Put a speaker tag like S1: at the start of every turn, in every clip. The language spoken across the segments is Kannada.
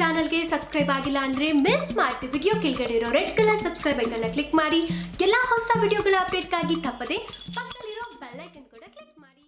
S1: ಚಾನಲ್ಗೆ ಸಬ್ಸ್ಕ್ರೈಬ್ ಆಗಿಲ್ಲ ಅಂದ್ರೆ ಮಿಸ್ ಮಾಡ್ತೀವಿ ವಿಡಿಯೋ ಕೆಳಗಡೆ ಇರೋ ರೆಡ್ ಕಲರ್ ಸಬ್ಸ್ಕ್ರೈಬ್ ಐಕನ್ನ ಕ್ಲಿಕ್ ಮಾಡಿ. ಎಲ್ಲಾ ಹೊಸ ವಿಡಿಯೋಗಳ ಅಪ್ಡೇಟ್ಗಾಗಿ ತಪ್ಪದೆ ಪಕ್ಕದಲ್ಲಿರೋ ಬೆಲ್ ಐಕನ್ ಕೂಡ ಕ್ಲಿಕ್ ಮಾಡಿ.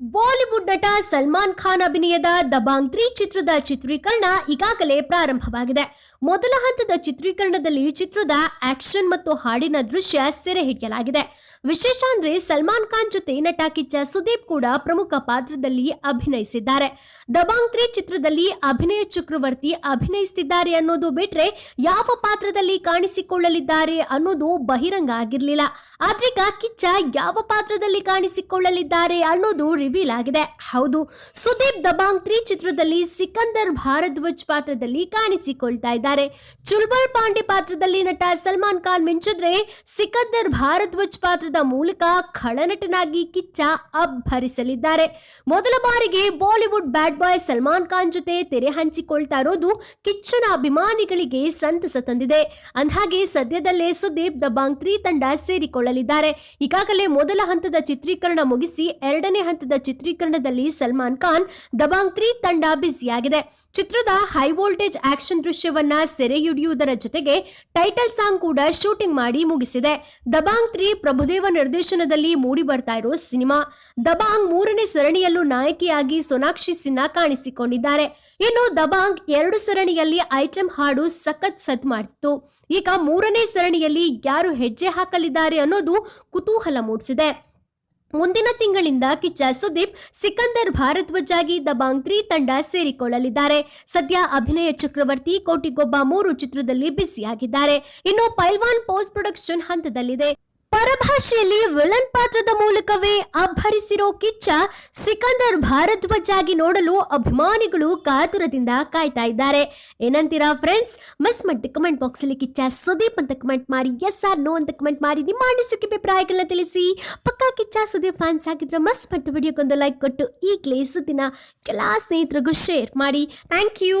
S1: ಬಾಲಿವುಡ್ ನಟ ಸಲ್ಮಾನ್ ಖಾನ್ ಅಭಿನಯದ ದಬಾಂಗ್ ತ್ರೀ ಚಿತ್ರದ ಚಿತ್ರೀಕರಣ ಈಗಾಗಲೇ ಪ್ರಾರಂಭವಾಗಿದೆ. ಮೊದಲ ಹಂತದ ಚಿತ್ರೀಕರಣದಲ್ಲಿ ಚಿತ್ರದ ಆಕ್ಷನ್ ಮತ್ತು ಹಾಡಿನ ದೃಶ್ಯ ಸೆರೆ ಹಿಡಿಯಲಾಗಿದೆ. ವಿಶೇಷ ಅಂದ್ರೆ ಸಲ್ಮಾನ್ ಖಾನ್ ಜೊತೆ ನಟ ಕಿಚ್ಚ ಸುದೀಪ್ ಕೂಡ ಪ್ರಮುಖ ಪಾತ್ರದಲ್ಲಿ ಅಭಿನಯಿಸಿದ್ದಾರೆ. ದಬಾಂಗ್ ತ್ರೀ ಚಿತ್ರದಲ್ಲಿ ಅಭಿನಯ ಚಕ್ರವರ್ತಿ ಅಭಿನಯಿಸುತ್ತಿದ್ದಾರೆ ಅನ್ನೋದು ಬಿಟ್ರೆ ಯಾವ ಪಾತ್ರದಲ್ಲಿ ಕಾಣಿಸಿಕೊಳ್ಳಲಿದ್ದಾರೆ ಅನ್ನೋದು ಬಹಿರಂಗ ಆಗಿರ್ಲಿಲ್ಲ. ಆದ್ರೀಗ ಕಿಚ್ಚ ಯಾವ ಪಾತ್ರದಲ್ಲಿ ಕಾಣಿಸಿಕೊಳ್ಳಲಿದ್ದಾರೆ ಅನ್ನೋದು ರಿವೀಲ್ ಆಗಿದೆ. ಹೌದು, ಸುದೀಪ್ ದಬಾಂಗ್ ತ್ರೀ ಚಿತ್ರದಲ್ಲಿ ಸಿಕಂದರ್ ಭಾರದ್ವಾಜ್ ಪಾತ್ರದಲ್ಲಿ ಕಾಣಿಸಿಕೊಳ್ತಾ ಇದ್ದಾರೆ. ಚುಲ್ಬಲ್ ಪಾಂಡೆ ಪಾತ್ರದಲ್ಲಿ ನಟ ಸಲ್ಮಾನ್ ಖಾನ್ ಮಿಂಚಿದ್ರೆ ಸಿಕಂದರ್ ಭಾರದ್ವಾಜ್ ಪಾತ್ರದ ಮೂಲಕ ಖಳನಟನಾಗಿ ಕಿಚ್ಚ ಅಬ್ಬರಿಸಲಿದ್ದಾರೆ. ಮೊದಲ ಬಾರಿಗೆ Bollywood bad boy Salman Khan ಜೊತೆ ತೆರೆ ಹಂಚಿಕೊಳ್ತಾ ಇರೋದು ಕಿಚ್ಚನ ಅಭಿಮಾನಿಗಳಿಗೆ ಸಂತಸ ತಂದಿದೆ. ಅಂದ್ಹಾಗೆ ಸದ್ಯದಲ್ಲೇ ಸುದೀಪ್ ದಬಾಂಗ್ ತ್ರೀ ತಂಡ ಸೇರಿಕೊಳ್ಳಲಿದ್ದಾರೆ. ಈಗಾಗಲೇ ಮೊದಲ ಹಂತದ ಚಿತ್ರೀಕರಣ ಮುಗಿಸಿ ಎರಡನೇ ಹಂತದ ಚಿತ್ರೀಕರಣದಲ್ಲಿ ಸಲ್ಮಾನ್ ಖಾನ್ ದಬಾಂಗ್ ತ್ರೀ ತಂಡ ಬ್ಯುಸಿಯಾಗಿದೆ. ಚಿತ್ರದ ಹೈ ವೋಲ್ಟೇಜ್ ಆಕ್ಷನ್ ದೃಶ್ಯವನ್ನ ಸೆರೆ ಹಿಡಿಯುವುದರ ಜೊತೆಗೆ ಟೈಟಲ್ ಸಾಂಗ್ ಕೂಡ ಶೂಟಿಂಗ್ ಮಾಡಿ ಮುಗಿಸಿದೆ. ದಬಾಂಗ್ ತ್ರೀ ಪ್ರಭುದೇವ ನಿರ್ದೇಶನದಲ್ಲಿ ಮೂಡಿ ಬರ್ತಾ ಇರೋ ಸಿನಿಮಾ, ದಬಾಂಗ್ ಮೂರನೇ ಸರಣಿಯಲ್ಲೂ ನಾಯಕಿಯಾಗಿ ಸೋನಾಕ್ಷಿ ಸಿನ್ಹಾ ಕಾಣಿಸಿಕೊಂಡಿದ್ದಾರೆ. ಇನ್ನು ದಬಾಂಗ್ ಎರಡು ಸರಣಿಯಲ್ಲಿ ಐಟಂ ಹಾಡು ಸಖತ್ ಸದ್ ಮಾಡಿತ್ತು ಈಗ ಮೂರನೇ ಸರಣಿಯಲ್ಲಿ ಯಾರು ಹೆಜ್ಜೆ ಹಾಕಲಿದ್ದಾರೆ ಅನ್ನೋದು ಕುತೂಹಲ ಮೂಡಿಸಿದೆ. ಮುಂದಿನ ತಿಂಗಳಿಂದ ಕಿಚ್ಚ ಸುದೀಪ್, ಸಿಕಂದರ್ ಭಾರದ್ವಜಾಗಿ ದಬಾಂಗ್ ತ್ರೀ ತಂಡ ಸೇರಿಕೊಳ್ಳಲಿದ್ದಾರೆ. ಸದ್ಯ ಅಭಿನಯ ಚಕ್ರವರ್ತಿ ಕೋಟಿಗೊಬ್ಬ ಮೂರು ಚಿತ್ರದಲ್ಲಿ ಬ್ಯುಸಿಯಾಗಿದ್ದಾರೆ. ಇನ್ನು ಪೈಲ್ವಾನ್ ಪೋಸ್ಟ್ ಪ್ರೊಡಕ್ಷನ್ ಹಂತದಲ್ಲಿದೆ. ಪರಭಾಷೆಯಲ್ಲಿ ವಿಲನ್ ಪಾತ್ರದ ಮೂಲಕವೇ ಅಬ್ಬರಿಸಿರೋ ಕಿಚ್ಚ ಸಿಕಂದರ್ ಭಾರದ್ವಾಜ್ ಆಗಿ ನೋಡಲು ಅಭಿಮಾನಿಗಳು ಕಾತುರದಿಂದ ಕಾಯ್ತಾ ಇದ್ದಾರೆ. ಏನಂತೀರಾ ಫ್ರೆಂಡ್ಸ್ ಮಿಸ್ ಮಾಡಿ ಕಮೆಂಟ್ ಬಾಕ್ಸ್ ಅಲ್ಲಿ ಕಿಚ್ಚ ಸುದೀಪ್ ಅಂತ ಕಮೆಂಟ್ ಮಾಡಿ ಎಸ್ ಆರ್ ನೋ ಅಂತ ಕಮೆಂಟ್ ಮಾಡಿ, ನಿಮ್ಮ ಅನಿಸಿಕೆ ಅಭಿಪ್ರಾಯಗಳನ್ನ ತಿಳಿಸಿ. ಪಕ್ಕಾ ಕಿಚ್ಚ, ಸುದೀಪ್ ಫ್ಯಾನ್ಸ್ ಆಗಿದ್ರೆ ಮಸ್ ಮತ್ತು ವಿಡಿಯೋಗೊಂದು ಲೈಕ್ ಕೊಟ್ಟು ಈ ಕ್ಲೇಸ್ ದಿನ ಎಲ್ಲ ಸ್ನೇಹಿತರಿಗೂ ಶೇರ್ ಮಾಡಿ. Thank you